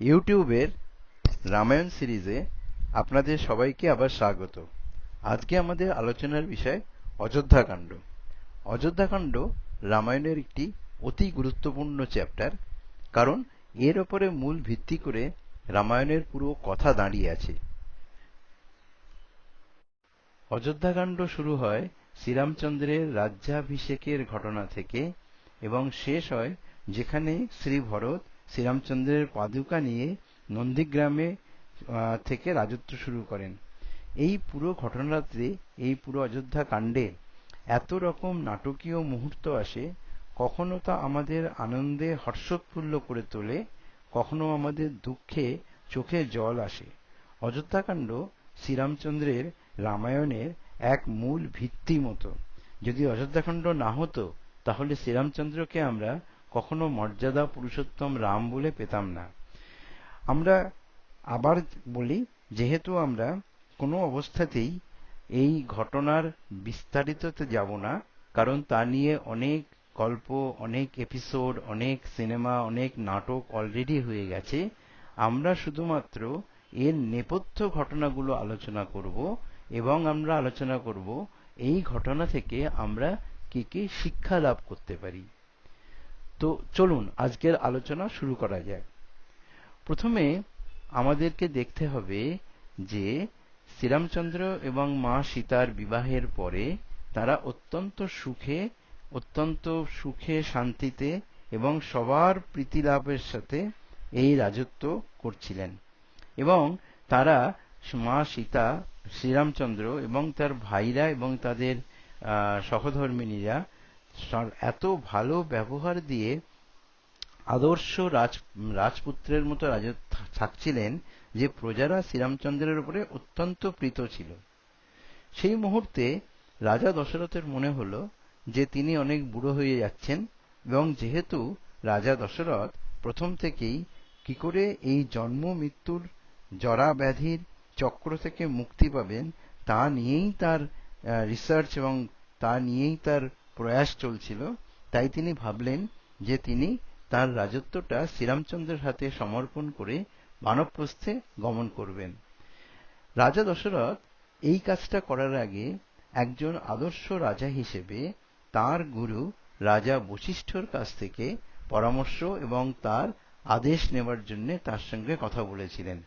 ইউটিউবের রামায়ণ সিরিজে আপনাদের সবাইকে আবার স্বাগত। আজকে আমাদের আলোচনার বিষয় অযোধ্যাকাণ্ড। অযোধ্যাকাণ্ড রামায়ণের একটি অতি গুরুত্বপূর্ণ চ্যাপ্টার কারণ এর ওপরে মূল ভিত্তি করে রামায়ণের পুরো কথা দাঁড়িয়ে আছে। অযোধ্যাকাণ্ড শুরু হয় শ্রীরামচন্দ্রের রাজ্যাভিষেকের ঘটনা থেকে এবং শেষ হয় যেখানে শ্রী ভরত শ্রীরামচন্দ্রের পাদুকা নিয়ে নন্দীগ্রামে থেকে রাজত্ব শুরু করেন। এই পুরো ঘটনাতে এই পুরো অযোধ্যা কাণ্ডে এত রকম নাটকীয় মুহূর্ত আসে, কখনো তা আমাদের আনন্দে হর্ষোৎফুল্ল করে তোলে, কখনো আমাদের দুঃখে চোখে জল আসে। অযোধ্যাকাণ্ড শ্রীরামচন্দ্রের রামায়ণের এক মূল ভিত্তি মতো। যদি অযোধ্যাকাণ্ড না হতো, তাহলে শ্রীরামচন্দ্রকে আমরা কখনো মর্যাদা পুরুষোত্তম রাম বলে পেতাম না। আমরা আবার বলি, যেহেতু আমরা কোনো অবস্থাতেই এই ঘটনার বিস্তারিততে যাব না, কারণ তা নিয়ে অনেক গল্প, অনেক এপিসোড অনেক সিনেমা অনেক নাটক অলরেডি হয়ে গেছে। আমরা শুধুমাত্র এর নেপথ্য ঘটনাগুলো আলোচনা করব এবং আমরা আলোচনা করব এই ঘটনা থেকে আমরা কি কি শিক্ষা লাভ করতে পারি। তো চলুন, আজকের আলোচনা শুরু করা যাক। প্রথমে আমাদেরকে দেখতে হবে যে শ্রীরামচন্দ্র এবং মা সীতার বিবাহের পরে তারা অত্যন্ত সুখে অত্যন্ত সুখে শান্তিতে এবং সবার প্রীতি লাভের সাথে এই রাজত্ব করছিলেন। এবং তারা মা সীতা, শ্রীরামচন্দ্র এবং তার ভাইরা এবং তাদের সহধর্মিনীরা এত ভালো ব্যবহার দিয়ে আদর্শ রাজ রাজপুত্রের মতো রাজ থাকছিলেন যে প্রজারা শ্রীরামচন্দ্রের উপরে অত্যন্ত প্রীত ছিল। সেই মুহূর্তে রাজা দশরথের মনে হল যে তিনি অনেক বুড়ো হয়ে যাচ্ছেন এবং যেহেতু রাজা দশরথ প্রথম থেকেই কি করে এই জন্ম মৃত্যুর জরা ব্যাধির চক্র থেকে মুক্তি পাবেন তা নিয়েই তার রিসার্চ এবং তা নিয়েই তার প্রয়াস চলছিল, তাই তিনি ভাবলেন যে তিনি তার রাজত্বটা শ্রীরামচন্দ্রের হাতে সমর্পণ করে মানবপ্রস্থে গমন করবেন। রাজা দশরথ এই কাজটা করার আগে একজন আদর্শ রাজা হিসেবে তার গুরু রাজা বশিষ্ঠর কাছ থেকে পরামর্শ এবং তার আদেশ নেবার জন্য তার সঙ্গে কথা বলেছিলেন।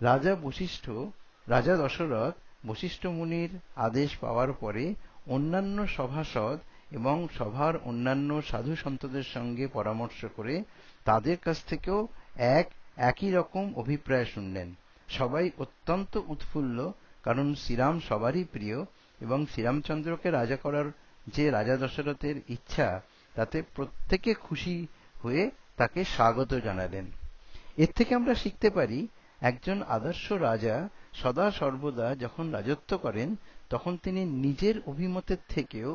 রাজা বশিষ্ঠ, রাজা দশরথ বশিষ্ঠ মুনির আদেশ পাওয়ার পরে অন্যান্য সভাসদ এবং সভার অন্যান্য সাধু সন্তদের সঙ্গে পরামর্শ করে তাদের কাছ থেকেও এক, একই রকম অভিপ্রায় শুনলেন। সবাই অত্যন্ত উৎফুল্ল, কারণ শ্রীরাম সবারই প্রিয় এবং শ্রীরামচন্দ্রকে রাজা করার যে রাজা দশরথের ইচ্ছা, তাতে প্রত্যেকে খুশি হয়ে তাকে স্বাগত জানালেন। এর থেকে আমরা শিখতে পারি, একজন আদর্শ রাজা সদা সর্বদা যখন রাজত্ব করেন, তখন তিনি নিজের অভিমতের থেকেও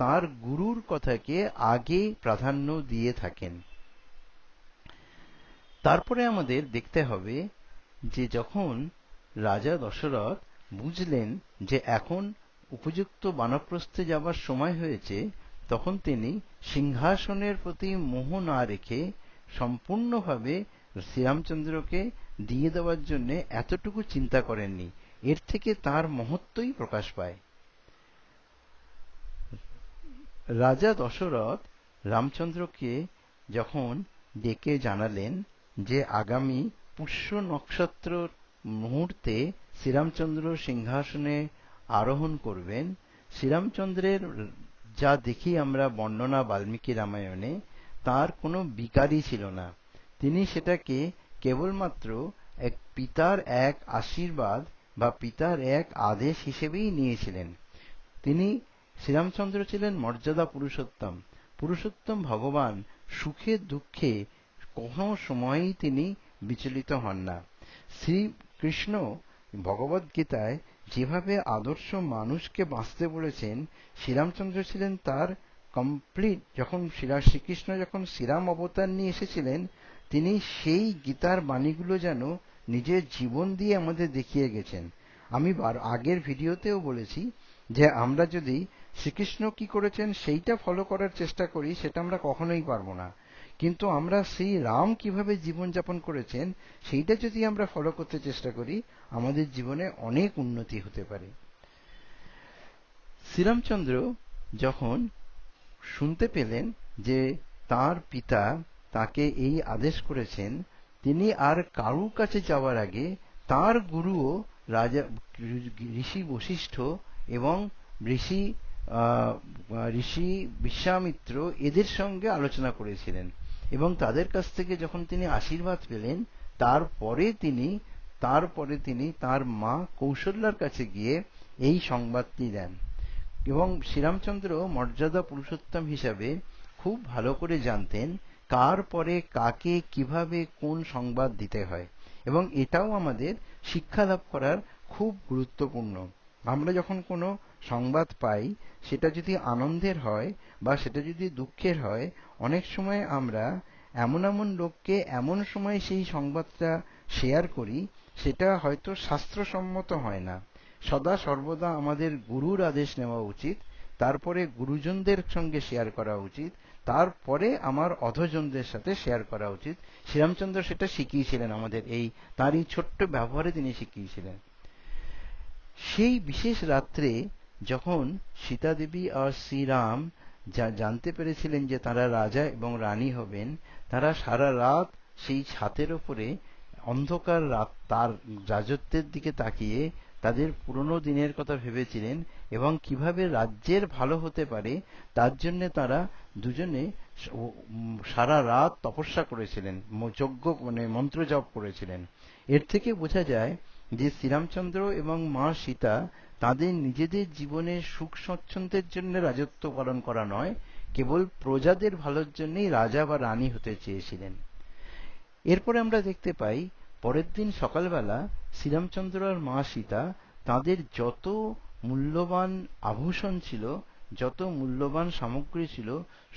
তার গুরুর কথাকে আগে প্রাধান্য দিয়ে থাকেন। তারপরে আমাদের দেখতে হবে যে যখন রাজা দশরথ বুঝলেন যে এখন উপযুক্ত বানপ্রস্থে যাবার সময় হয়েছে, তখন তিনি সিংহাসনের প্রতি মোহ না রেখে সম্পূর্ণভাবে শ্রীরামচন্দ্রকে দিয়ে দেওয়ার জন্য এতটুকু চিন্তা করেননি। এর থেকে তার মহত্বই প্রকাশ পায়। রাজা দশরথ রামচন্দ্রকে যখন ডেকে জানালেন যে আগামী পুষ্য নক্ষত্র মুহূর্তে শ্রীরামচন্দ্র সিংহাসনে আরোহণ করবেন, শ্রীরামচন্দ্রের যা দেখি আমরা বর্ণনা বাল্মীকি রামায়ণে, তার কোনো বিকারই ছিল না। তিনি সেটাকে কেবলমাত্র এক পিতার এক আশীর্বাদ বা পিতার এক আদেশ হিসেবেই নিয়েছিলেন। তিনি শ্রীরামচন্দ্র ছিলেন মর্যাদা পুরুষোত্তম। পুরুষোত্তম ভগবান সুখে দুঃখে কোনো সময়ই তিনি বিচলিত হন না। শ্রীকৃষ্ণ ভগবদ গীতায় যেভাবে আদর্শ মানুষকে বাঁচতে বলেছেন, শ্রীরামচন্দ্র ছিলেন তার কমপ্লিট যখন শ্রীরা, শ্রীকৃষ্ণ যখন শ্রীরাম অবতার নিয়ে এসেছিলেন, তিনি সেই গীতার বাণীগুলো যেন নিজের জীবন দিয়ে আমাদের দেখিয়ে গেছেন। আমি আগের ভিডিওতেও বলেছি যে আমরা যদি শ্রীকৃষ্ণ কি করেছেন, সেইটা ফলো করার চেষ্টা করি, সেটা আমরা কখনোই পারব না। কিন্তু আমরা সেই রাম কীভাবে জীবনযাপন করেছেন, সেইটা যদি আমরা ফলো করতে চেষ্টা করি, আমাদের জীবনে অনেক উন্নতি হতে পারে। শ্রীরামচন্দ্র যখন শুনতে পেলেন যে তার পিতা তাকে এই আদেশ করেছেন, তিনি আর কারুর কাছে যাওয়ার আগে তার গুরুও রাজা, ঋষি বশিষ্ঠ এবং ঋষি ঋষি বিশ্বামিত্র এদের সঙ্গে আলোচনা করেছিলেন এবং তাদের কাছ থেকে যখন তিনি আশীর্বাদ পেলেন, তারপরে তিনি তারপরে তিনি তার মা কৌশল্যার কাছে গিয়ে এই সংবাদটি দেন। এবং শ্রীরামচন্দ্র মর্যাদা পুরুষোত্তম হিসাবে খুব ভালো করে জানতেন কার পরে কাকে কীভাবে কোন সংবাদ দিতে হয়। এবং এটাও আমাদের শিক্ষা লাভ করার খুব গুরুত্বপূর্ণ। আমরা যখন কোনো সংবাদ পাই, সেটা যদি আনন্দের হয় বা সেটা যদি দুঃখের হয়, অনেক সময় আমরা এমন এমন লোককে এমন সময় সেই সংবাদটা শেয়ার করি, সেটা হয়তো শাস্ত্রসম্মত হয় না। সদা সর্বদা আমাদের গুরুর আদেশ নেওয়া উচিত, তারপরে গুরুজনদের সঙ্গে শেয়ার করা উচিত, তারপরে আমার অধজনদের সাথে শেয়ার করা উচিত। শ্রীরামচন্দ্র সেটা শিখিয়েছিলেন আমাদের, এই তার এই ছোট্ট ব্যবহারে তিনি শিখিয়েছিলেন। সেই বিশেষ রাত্রে যখন সীতা দেবী আর শ্রীরাম যা জানতে পেরেছিলেন যে তারা রাজা এবং রানী হবেন, তারা সারা রাত সেই ছাতের ওপরে অন্ধকার রাত তার রাজত্বের দিকে তাকিয়ে তাদের পুরনো দিনের কথা ভেবেছিলেন এবং কীভাবে রাজ্যের ভালো হতে পারে তার জন্য তারা দুজনে সারা রাত তপস্যা করেছিলেন যজ্ঞ মানে মন্ত্র জপ করেছিলেন। এর থেকে বোঝা যায় যে শ্রীরামচন্দ্র এবং মা সীতা তাদের নিজেদের জীবনের সুখ স্বচ্ছন্দের জন্য রাজত্ব পালন করা নয়, কেবল প্রজাদের ভালোর জন্যই রাজা বা রানী হতে চেয়েছিলেন। এরপরে আমরা দেখতে পাই, পরের দিন সকালবেলা শ্রীরামচন্দ্র আর মা সীতা তাদের যত মূল্যবান আভূষণ ছিল, যত মূল্যবান সামগ্রী ছিল,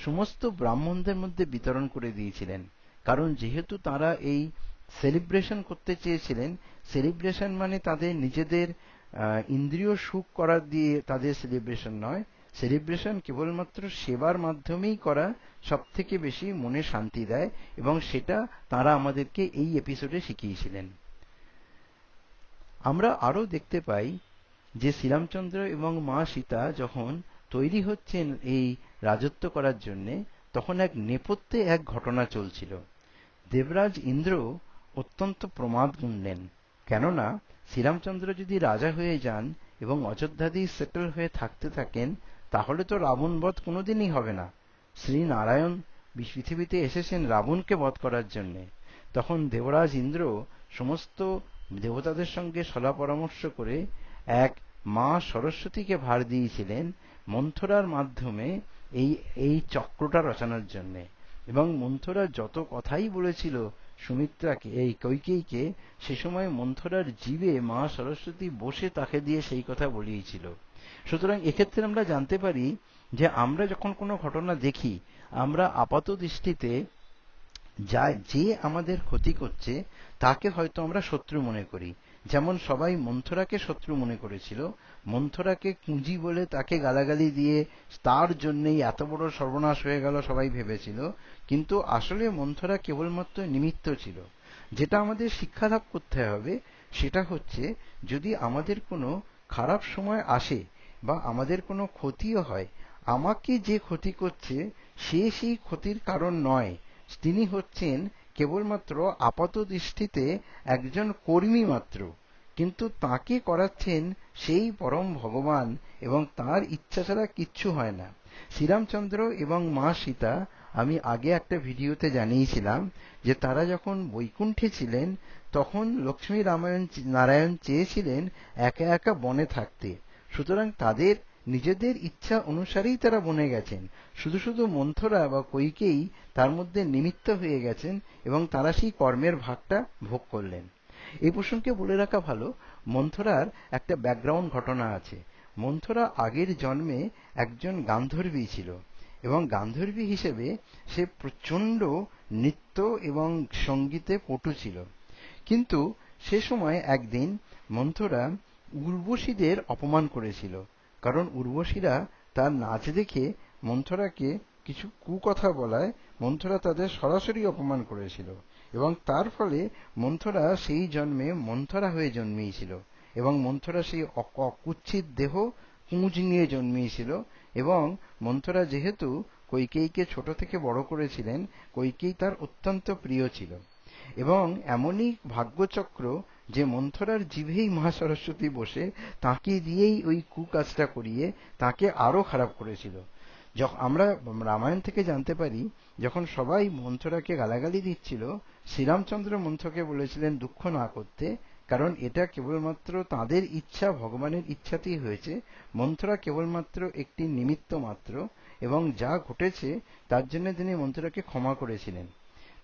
সমস্ত ব্রাহ্মণদের মধ্যে বিতরণ করে দিয়েছিলেন। কারণ যেহেতু তারা এই সেলিব্রেশন করতে চেয়েছিলেন সেলিব্রেশন মানে তাদের নিজেদের ইন্দ্রিয় সুখ করার দিয়ে তাদের সেলিব্রেশন নয়। সেলিব্রেশন কেবলমাত্র সেবার মাধ্যমেই করা সব থেকে বেশি মনে শান্তি দেয় এবং সেটা তারা আমাদেরকে এই এপিসোডে শিখিয়েছিলেন। আমরা আরও দেখতে পাই যে শ্রীরামচন্দ্র এবং মা সীতা যখন তৈরি হচ্ছেন এই রাজত্ব করার জন্য, তখন এক নেপথ্যে এক ঘটনা চলছিল। দেবরাজ ইন্দ্র অত্যন্ত প্রমাদ গুনলেন কেননা, শ্রীরামচন্দ্র যদি রাজা হয়ে যান এবং অযোধ্যাদি সেটেল হয়ে থাকতে থাকেন, তাহলে তো রাবণ বধ কোনোদিনই হবে না। শ্রী নারায়ণ পৃথিবীতে এসেছেন রাবণকে বধ করার জন্য। তখন দেবরাজ ইন্দ্র সমস্ত দেবতাদের সঙ্গে সলা পরামর্শ করে এক মা সরস্বতীকে ভার দিয়েছিলেন মন্থরার মাধ্যমে এই এই চক্রটা রচনার জন্য। এবং মন্থরা যত কথাই বলেছিল সুমিত্রাকে, এই কৈকেয়ীকে সে সময় মন্থরার জীবে মা সরস্বতী বসে তাকে দিয়ে সেই কথা বলিয়েছিল। সুতরাং এক্ষেত্রে আমরা জানতে পারি যে আমরা যখন কোনো ঘটনা দেখি, আমরা আপাত দৃষ্টিতে যা, যে আমাদের ক্ষতি করছে, তাকে হয়তো আমরা শত্রু মনে করি। যেমন সবাই মন্থরাকে শত্রু মনে করেছিল, মন্থরাকে কুঁজি বলে তাকে গালাগালি দিয়ে তার জন্যই এত বড় সর্বনাশ হয়ে গেল সবাই ভেবেছিল, কিন্তু আসলে মন্থরা কেবলমাত্র নিমিত্ত ছিল। যেটা আমাদের শিক্ষা লাভ করতে হবে, সেটা হচ্ছে যদি আমাদের কোনো খারাপ সময় আসে বা আমাদের কোনো ক্ষতিও হয়, আমাকে যে ক্ষতি করছে সে সেই ক্ষতির কারণ নয়। তিনি হচ্ছেন কেবলমাত্র আপাত দৃষ্টিতে একজন কর্মী মাত্র, কিন্তু তাকে করাচ্ছেন সেই পরম ভগবান এবং তার ইচ্ছা ছাড়া কিচ্ছু হয় না। শ্রীরামচন্দ্র এবং মা সীতা, আমি আগে একটা ভিডিওতে জানিয়েছিলাম যে তারা যখন বৈকুণ্ঠে ছিলেন, তখন লক্ষ্মী রামায়ণ, নারায়ণ চেয়েছিলেন একা একা বনে থাকতে। সুতরাং তাদের নিজেদের ইচ্ছা অনুসারেই তারা বনে গেছেন। শুধু শুধু মন্থরা বা কৈকেই তার মধ্যে নিমিত্ত হয়ে গেছেন এবং তারা সেই কর্মের ভাগটা ভোগ করলেন। এই প্রসঙ্গে বলে রাখা ভালো, মন্থরার একটা ব্যাকগ্রাউন্ড ঘটনা আছে। মন্থরা আগের জন্মে একজন গান্ধর্বী ছিল এবং গান্ধর্বী হিসেবে সে প্রচণ্ড নৃত্য এবং সঙ্গীতে পটু ছিল। কিন্তু সে সময় একদিন মন্থরা উর্বশীদের অপমান করেছিল। কারণ উর্বশীরা তার নাচ দেখে মন্থরাকে কিছু কুকথা বলায় মন্থরা তাদের সরাসরি অপমান করেছিল এবং তার ফলে মন্থরা সেই জন্মে মন্থরা হয়ে জন্মিয়েছিল এবং মন্থরা সেই অকুচ্ছিত দেহ কুঁজ নিয়ে জন্মিয়েছিল এবং মন্থরা যেহেতু কৈকেয়ীকে ছোট থেকে বড় করেছিলেন, কৈকেয়ী তার অত্যন্ত প্রিয় ছিল। এবং এমনই ভাগ্যচক্র যে মন্থরার জিভেই মা সরস্বতী বসে তাকে দিয়েই ওই কুকাজটা করিয়ে তাকে আরও খারাপ করেছিল। যখন আমরা রামায়ণ থেকে জানতে পারি, যখন সবাই মন্থরাকে গালাগালি দিচ্ছিল, শ্রীরামচন্দ্র মন্থকে বলেছিলেন, দুঃখ না করতে, কারণ এটা কেবলমাত্র তাদের ইচ্ছা, ভগবানের ইচ্ছাতেই হয়েছে। মন্থরা কেবলমাত্র একটি নিমিত্ত মাত্র, এবং যা ঘটেছে, তার জন্য তিনি মন্থরাকে ক্ষমা করেছিলেন।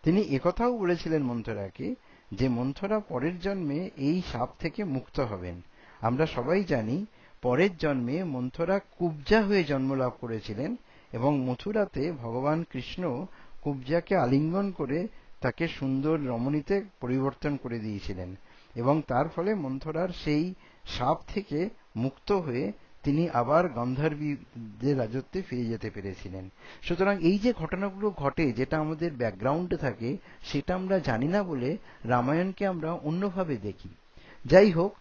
তিনি একথাও বলেছিলেন মন্থরাকে যে মন্থরা পরের জন্মে এই সাপ থেকে মুক্ত হবেন। আমরা সবাই জানি, পরের জন্মে মন্থরা কুবজা হয়ে জন্মলাভ করেছিলেন এবং মথুরাতে ভগবান কৃষ্ণ কুবজাকে আলিঙ্গন করে তাকে সুন্দর রমণীতে পরিবর্তন করে দিয়েছিলেন এবং তার ফলে মন্থরার সেই সাপ থেকে মুক্ত হয়ে তিনি আবার গন্ধর্বীদের রাজত্বে ফিরে যেতে পেরেছিলেন। সুতরাং এই যে ঘটনাগুলো ঘটে, যেটা আমাদের ব্যাকগ্রাউন্ডে থাকে, সেটা আমরা জানি না বলে রামায়ণকে আমরা অন্যভাবে দেখি। যাই হোক,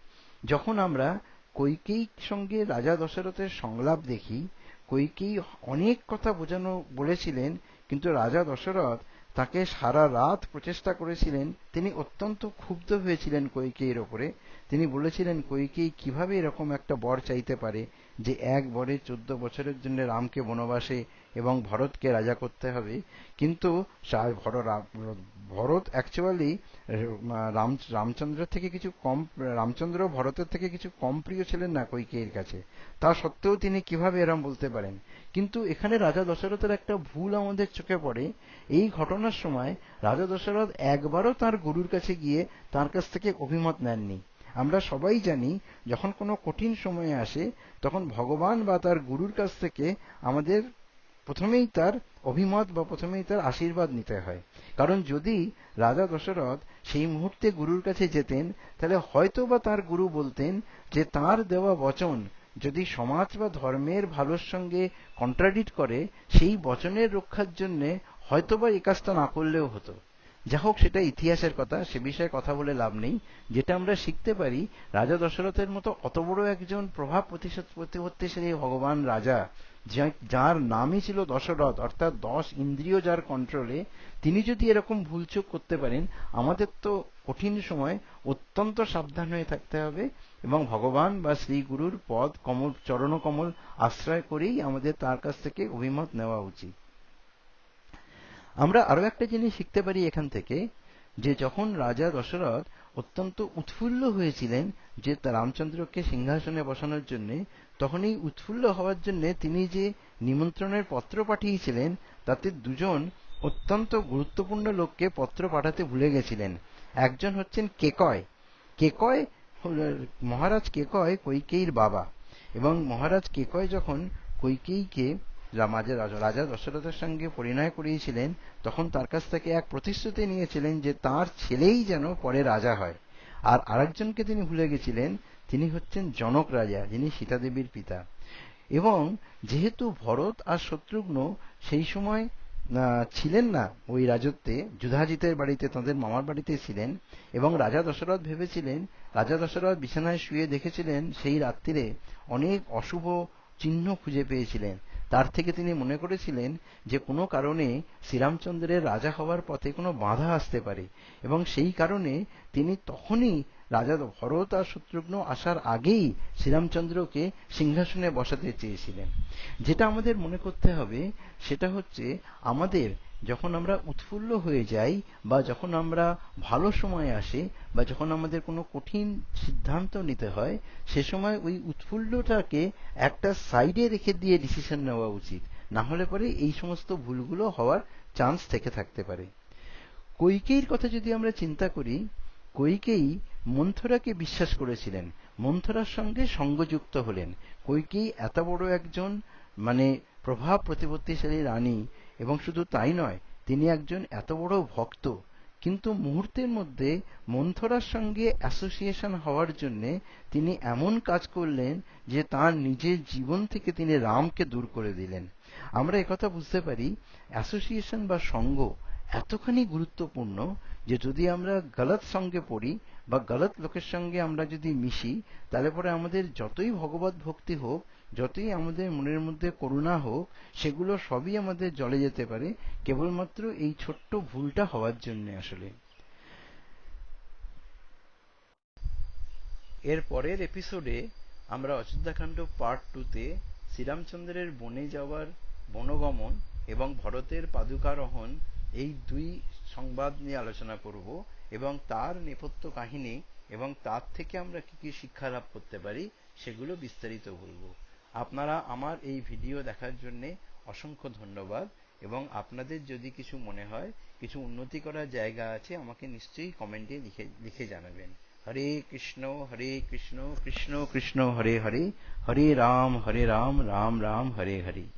যখন আমরা কৈকেয়ীর সঙ্গে রাজা দশরথের সংলাপ দেখি, কৈকেয়ী অনেক কথা বোঝানো বলেছিলেন, কিন্তু রাজা দশরথ তাকে সারা রাত প্রচেষ্টা করেছিলেন। তিনি অত্যন্ত ক্ষুব্ধ হয়েছিলেন কৈকেয়ীর ওপরে। তিনি বলেছিলেন, কৈকেয়ী কীভাবে এরকম একটা বর চাইতে পারে? যে এক বরে চোদ্দ বছরের জন্য রামকে বনবাসে এবং ভরতকে রাজা করতে হবে। কিন্তু ভরত অ্যাকচুয়ালি রাম রামচন্দ্রের থেকে কিছু কম, রামচন্দ্র ভরতের থেকে কিছু কম প্রিয় ছিলেন না কৈকেয়ীর কাছে। তা সত্ত্বেও তিনি কীভাবে এরম বলতে পারেন? কিন্তু এখানে রাজা দশরথের একটা ভুল আমাদের চোখে পড়ে। এই ঘটনার সময় রাজা দশরথ একবারও তার গুরুর কাছে গিয়ে তার কাছ থেকে অভিমত নেননি। আমরা সবাই জানি, যখন কোনো কঠিন সময়ে আসে, তখন ভগবান বা তার গুরুর কাছ থেকে আমাদের প্রথমেই তার অভিমত বা প্রথমেই তার আশীর্বাদ নিতে হয়। কারণ যদি রাজা দশরথ সেই মুহূর্তে গুরুর কাছে যেতেন, তাহলে হয়তো বা তার গুরু বলতেন যে তার দেওয়া বচন যদি সমাজ বা ধর্মের ভালোর সঙ্গে কন্ট্রাডিক্ট করে, সেই বচনের রক্ষার জন্য হয়তোবা এই কাজটা না করলেও হতো। যা হোক, সেটা ইতিহাসের কথা, সে বিষয়ে কথা বলে লাভ নেই। যেটা আমরা শিখতে পারি, রাজা দশরথের মতো অত বড় একজন প্রভাব প্রতিশোধ প্রতিপত্তিশালী ভগবান রাজা যার নামই ছিল দশরথ, অর্থাৎ দশ ইন্দ্রিয় যার কন্ট্রোলে তিনি যদি এরকম ভুলচুক করতে পারেন, আমাদের তো কঠিন সময় অত্যন্ত সাবধান হয়ে থাকতে হবে এবং ভগবান বা শ্রী গুরুর পদ কমল চরণ কমল আশ্রয় করেই আমাদের তার কাছ থেকে অভিমত নেওয়া উচিত। আমরা আরও একটা জিনিস শিখতে পারি এখান থেকে, যে যখন রাজা দশরথ অত্যন্ত উৎফুল্ল হয়েছিলেন যে রামচন্দ্রকে সিংহাসনে বসানোর জন্য তখন এই উৎফুল্ল হওয়ার জন্য তিনি যে নিমন্ত্রণের পত্র পাঠিয়েছিলেন, তাতে দুজন অত্যন্ত গুরুত্বপূর্ণ লোককে পত্র পাঠাতে ভুলে গেছিলেন। একজন হচ্ছেন কেকয়। কেকয় মহারাজ কেকয় কৈকেয়ীর বাবা। এবং মহারাজ কেকয় যখন কৈকেয়ীকে রাজা দশরথের সঙ্গে পরিণয় করিয়েছিলেন, তখন তার কাছ থেকে এক প্রতিশ্রুতি নিয়েছিলেন যে তার ছেলেই যেন পরে রাজা হয়। আর আরেকজনকে তিনি ভুলে গেছিলেন, তিনি হচ্ছেন জনক রাজা, যিনি সীতাদেবীর পিতা। এবং যেহেতু ভরত আর শত্রুঘ্ন সেই সময় ছিলেন না ওই রাজত্বে, যুধাজিতের বাড়িতে, তাদের মামার বাড়িতে ছিলেন, এবং রাজা দশরথ ভেবেছিলেন, রাজা দশরথ বিছানায় শুয়ে দেখেছিলেন, সেই রাত্রিরে অনেক অশুভ চিহ্ন খুঁজে পেয়েছিলেন। তার থেকে তিনি মনে করেছিলেন যে কোনো কারণে শ্রীরামচন্দ্রের রাজা হওয়ার পথে কোনো বাধা আসতে পারে এবং সেই কারণে তিনি তখনই রাজা ভরত আর শত্রুঘ্ন আসার আগেই শ্রীরামচন্দ্রকে সিংহাসনে বসাতে চেয়েছিলেন। যেটা আমাদের মনে করতে হবে, সেটা হচ্ছে আমাদের যখন আমরা উৎফুল্ল হয়ে যাই বা যখন আমরা ভালো সময় আসে বা যখন আমাদের কোনো কঠিন সিদ্ধান্ত নিতে হয়, সে সময় ওই উৎফুল্লটাকে একটা সাইডে রেখে দিয়ে ডিসিশন নেওয়া উচিত। না হলে পরে এই সমস্ত ভুলগুলো হওয়ার চান্স থেকে থাকতে পারে। কৈকেয়ীর কথা যদি আমরা চিন্তা করি, কৈকেয়ী মন্থরাকে বিশ্বাস করেছিলেন, মন্থরার সঙ্গে সঙ্গযুক্ত হলেন। কৈকেয়ী এত বড় একজন মানে প্রভাব প্রতিপত্তিশালী রানী এবং শুধু তাই নয়, তিনি একজন এত বড় ভক্ত। কিন্তু মুহূর্তের মধ্যে মন্থরার সঙ্গে অ্যাসোসিয়েশন হওয়ার জন্য তিনি এমন কাজ করলেন যে তার নিজের জীবন থেকে তিনি রামকে দূর করে দিলেন। আমরা একথা বুঝতে পারি, অ্যাসোসিয়েশন বা সঙ্গ এতখানি গুরুত্বপূর্ণ যে যদি আমরা গলত সঙ্গে পড়ি বা গলত লোকের সঙ্গে আমরা যদি মিশি, তাহলে পরে আমাদের যতই ভগবত ভক্তি হোক যতই আমাদের মনের মধ্যে করুণা হোক, সেগুলো সবই আমাদের জলে যেতে পারে, কেবলমাত্র এই ছোট্ট ভুলটা হওয়ার জন্য আসলে। এর পরের এপিসোডে আমরা অযোধ্যাকাণ্ড পার্ট টুতে শ্রীরামচন্দ্রের বনে যাওয়ার বনগমন এবং ভরতের পাদুকারোহণ এই দুই সংবাদ নিয়ে আলোচনা করব এবং তার নেপথ্য কাহিনী এবং তার থেকে আমরা কি কি শিক্ষা লাভ করতে পারি, সেগুলো বিস্তারিত বলব। আপনারা আমার এই ভিডিও দেখার জন্য অসংখ্য ধন্যবাদ এবং আপনাদের যদি কিছু মনে হয়, কিছু উন্নতি করার জায়গা আছে, আমাকে নিশ্চয়ই কমেন্টে লিখে লিখে জানাবেন। হরে কৃষ্ণ হরে কৃষ্ণ কৃষ্ণ কৃষ্ণ, হরে হরে হরে রাম হরে রাম রাম রাম, হরে হরে।